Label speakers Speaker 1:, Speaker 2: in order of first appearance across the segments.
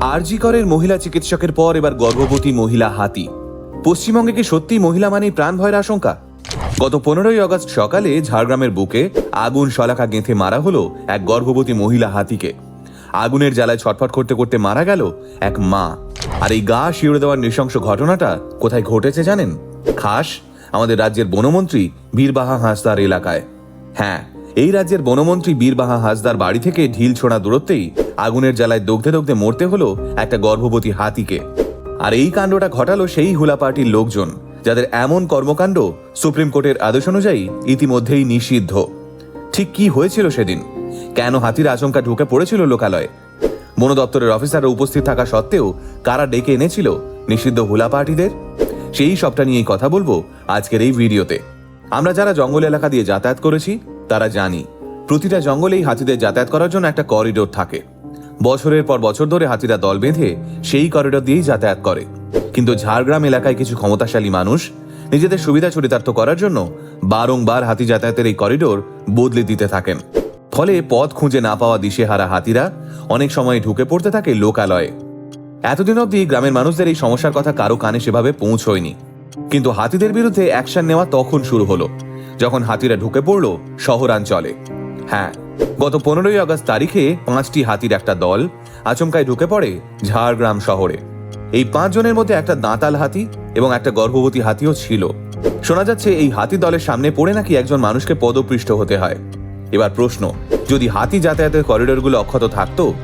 Speaker 1: আরজিকরের মহিলা চিকিৎসকের পর এবার গর্ভবতী মহিলা হাতি। পশ্চিমবঙ্গে কি সত্যি মহিলা মানেই প্রাণ ভয়ের আশঙ্কা? গত পনেরোই আগস্ট সকালে ঝাড়গ্রামের বুকে আগুন শলাকা গেঁথে মারা হলো এক গর্ভবতী মহিলা হাতিকে। আগুনের জ্বালায় ছটফট করতে করতে মারা গেল এক মা। আর এই গা শিউড়ে দেওয়ার নৃশংস ঘটনাটা কোথায় ঘটেছে জানেন? খাস আমাদের রাজ্যের বনমন্ত্রী বীরবাহা হাঁসদার এলাকায়। হ্যাঁ এই রাজ্যের বনমন্ত্রী বীরবাহা হাসদার বাড়ি থেকে ঢিল ছোড়া দূরত্বেই আগুনের জ্বালায় দগ্ধে দগ্ধে মরতে হলো একটা গর্ভবতী হাতিকে। আর এই কাণ্ডটা ঘটালো সেই হুলা পার্টির লোকজন, যাদের এমন কর্মকাণ্ড সুপ্রিম কোর্টের আদেশ অনুযায়ী ইতিমধ্যেই নিষিদ্ধ। ঠিক কি হয়েছিল সেদিন? কেন হাতির আচমকা ঢুকে পড়েছিল লোকালয়ে? বন দপ্তরের অফিসাররা উপস্থিত থাকা সত্ত্বেও কারা ডেকে এনেছিল নিষিদ্ধ হুলা পার্টিদের? সেই সবটা নিয়েই কথা বলব আজকের এই ভিডিওতে। আমরা যারা জঙ্গল এলাকা দিয়ে যাতায়াত করেছি, তারা জানি, প্রতিটা জঙ্গলেই হাতিদের যাতায়াত করার জন্য একটা করিডোর থাকে। বছরের পর বছর ধরে হাতিরা দল বেঁধে সেই করিডোর দিয়েই যাতায়াত করে। কিন্তু ঝাড়গ্রাম এলাকায় কিছু ক্ষমতাশালী মানুষ নিজেদের সুবিধা চরিতার্থ করার জন্য বারংবার হাতি যাতায়াতের এই করিডোর বদলে দিতে থাকেন। ফলে পথ খুঁজে না পাওয়া দিশেহারা হাতিরা অনেক সময় ঢুকে পড়তে থাকে লোকালয়ে। এতদিন অবধি গ্রামের মানুষদের এই সমস্যার কথা কারও কানে সেভাবে পৌঁছয়নি। কিন্তু হাতিদের বিরুদ্ধে অ্যাকশন নেওয়া তখন শুরু হলো, যখন হাতিরা ঢুকে পড়ল শহরাঞ্চলে। হ্যাঁ গত পনেরোই আগস্ট তারিখে পাঁচটি হাতির একটা দল আচমকায় ঢুকে পড়ে ঝাড়গ্রাম শহরে। এই পাঁচজনের মধ্যে একটা দাঁতাল হাতি এবং একটা গর্ভবতী হাতিও ছিল। শোনা যাচ্ছে এই হাতি দলের সামনে পড়ে নাকি একজন মানুষকে পদপৃষ্ঠ হতে হয়। এবার প্রশ্ন, যদি হাতি যাতায়াতের করিডোরগুলো অক্ষত থাকতো,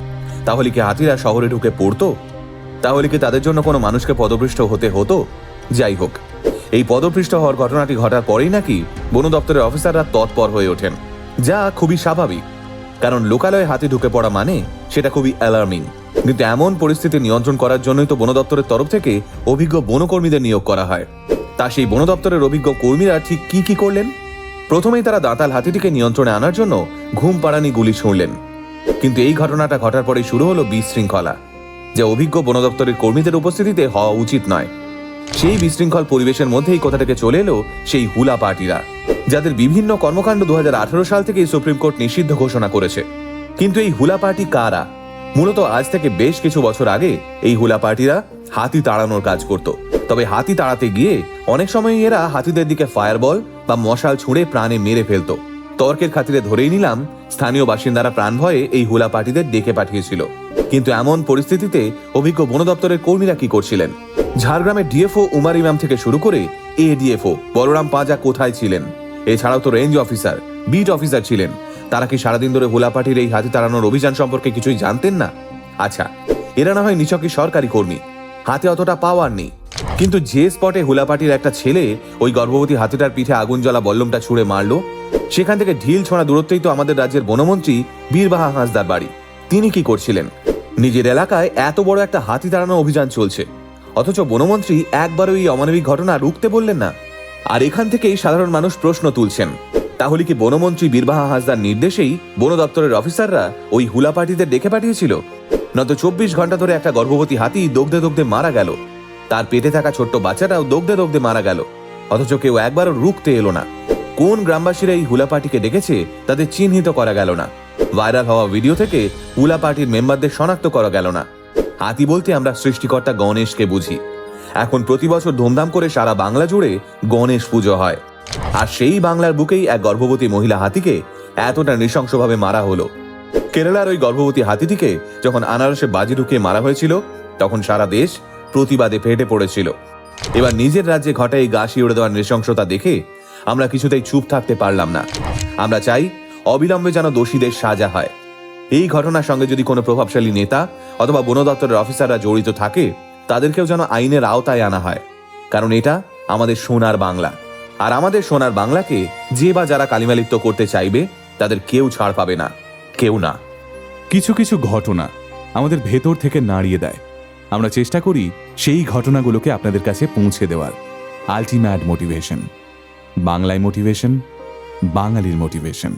Speaker 1: তাহলে কি হাতিরা শহরে ঢুকে পড়তো? তাহলে কি তাদের জন্য কোনো মানুষকে পদপৃষ্ঠ হতে হতো? যাই হোক, এই পদপৃষ্ঠ হওয়ার ঘটনাটি ঘটার পরেই নাকি বন দপ্তরের অফিসাররা তৎপর হয়ে ওঠেন। যা খুবই স্বাভাবিক, কারণ লোকালয়ে হাতি ঢুকে পড়া মানে সেটা খুবই অ্যালার্মিং কিন্তু এমন পরিস্থিতি নিয়ন্ত্রণ করার জন্যই তো বন দপ্তরের তরফ থেকে অভিজ্ঞ বনকর্মীদের নিয়োগ করা হয়। তা সেই বন দপ্তরের অভিজ্ঞ কর্মীরা ঠিক কি কি করলেন? প্রথমেই তারা দাঁতাল হাতিটিকে নিয়ন্ত্রণে আনার জন্য ঘুম পাড়ানি গুলি ছুঁড়লেন। কিন্তু এই ঘটনাটা ঘটার পরেই শুরু হলো বিশৃঙ্খলা, যা অভিজ্ঞ বন দপ্তরের কর্মীদের উপস্থিতিতে হওয়া উচিত নয়। সেই বিশৃঙ্খল পরিবেশের মধ্যেই কোথা থেকে চলে এলো সেই হুলা পার্টিরা, যাদের বিভিন্ন কর্মকাণ্ড দু হাজার আঠারো সাল থেকে সুপ্রিম কোর্ট নিষিদ্ধ ঘোষণা করেছে। কিন্তু এই হুলা পার্টি কারা? মূলত আজ থেকে বেশ কিছু বছর আগে এই হুলা পার্টিরা হাতি তাড়ানোর কাজ করত। তবে হাতি তাড়াতে গিয়ে অনেক সময় এরা হাতিদের দিকে ফায়ারবল বা মশাল ছুঁড়ে প্রাণে মেরে ফেলতো। তর্কের খাতিরে ধরেই নিলাম, স্থানীয় বাসিন্দারা প্রাণ ভয়ে এই হুলা পার্টিদের ডেকে পাঠিয়েছিল। কিন্তু এমন পরিস্থিতিতে অভিজ্ঞ বন দপ্তরের কর্মীরা কি করছিলেন? ঝাড়গ্রামের ডিএফও উমার ইমাম থেকে শুরু করে এ ডিএফও বলরাম পাজা কোথায় ছিলেন? এছাড়াও তো রেঞ্জ অফিসার, বিট অফিসার ছিলেন। তারা কি সারাদিন ধরে হুলা পার্টির এই হাতি তাড়ানোর অভিযান সম্পর্কে কিছুই জানতেন না? আচ্ছা এরা না হয় নিচকি সরকারি কর্মী। হাতে অতটা পাওয়ার নেই। কিন্তু যে স্পটে হুলাপাটির একটা ছেলে ওই গর্ভবতী হাতিটার পিঠে আগুন জ্বলা বল্লমটা ছুঁড়ে মারলো, সেখান থেকে ঢিল ছোঁড়া দূরত্বেই তো আমাদের রাজ্যের বনমন্ত্রী বীরবাহা হাঁসদার বাড়ি। তিনি কি করছিলেন? নিজের এলাকায় এত বড় একটা হাতি তাড়ানো অভিযান চলছে। অথচ বনমন্ত্রী একবারও এই অমানবিক ঘটনা রুখতে বললেন না। আর এখান থেকেই সাধারণ মানুষ প্রশ্ন তুলছেন, তাহলে কি বনমন্ত্রী বীরবাহা হাসদার নির্দেশেই বন দপ্তরের অফিসাররা ওই হুলা পার্টিদের ডেকে পাঠিয়েছিল? নয়তো চব্বিশ ঘণ্টা ধরে একটা গর্ভবতী হাতি দগ্ধে দগ্ধে মারা গেল। তার পেটে থাকা ছোট্ট বাচ্চাটাও দগ্ধে দগ্ধে মারা গেল। অথচ কেউ একবারও রুখতে এলো না। কোন গ্রামবাসীরা এই হুলা পার্টিকে ডেকেছে, তাদের চিহ্নিত করা গেল না। ভাইরাল হওয়া ভিডিও থেকে হুলা পার্টির মেম্বারদের শনাক্ত করা গেল না। হাতি বলতে আমরা সৃষ্টিকর্তা গণেশকে বুঝি। এখন প্রতি বছর ধুমধাম করে সারা বাংলা জুড়ে গণেশ পুজো হয়। আর সেই বাংলার বুকেই এক গর্ভবতী মহিলা হাতিকে এতটা নৃশংসভাবে মারা হলো। কেরালার ওই গর্ভবতী হাতিটিকে যখন আনারসে বাজি ঢুকিয়ে মারা হয়েছিল, তখন সারা দেশ প্রতিবাদে ফেটে পড়েছিল। এবার নিজের রাজ্যে ঘটা এই গা শিউড়ে দেওয়ার নৃশংসতা দেখে আমরা কিছুতেই চুপ থাকতে পারলাম না। আমরা চাই অবিলম্বে যেন দোষীদের সাজা হয়। এই ঘটনার সঙ্গে যদি কোনো প্রভাবশালী নেতা অথবা বন দপ্তরের অফিসাররা জড়িত থাকে, তাদেরকেও যেন আইনের আওতায় আনা হয়। কারণ এটা আমাদের সোনার বাংলা। আর আমাদের সোনার বাংলাকে যে বা যারা কালিমালিপ্ত করতে চাইবে, তাদের কেউ ছাড় পাবে না। কেউ না।
Speaker 2: কিছু কিছু ঘটনা আমাদের ভেতর থেকে নাড়িয়ে দেয়। আমরা চেষ্টা করি সেই ঘটনাগুলোকে আপনাদের কাছে পৌঁছে দেওয়ার। আলটিমেট মোটিভেশন বাংলায় মোটিভেশন বাঙালির মোটিভেশন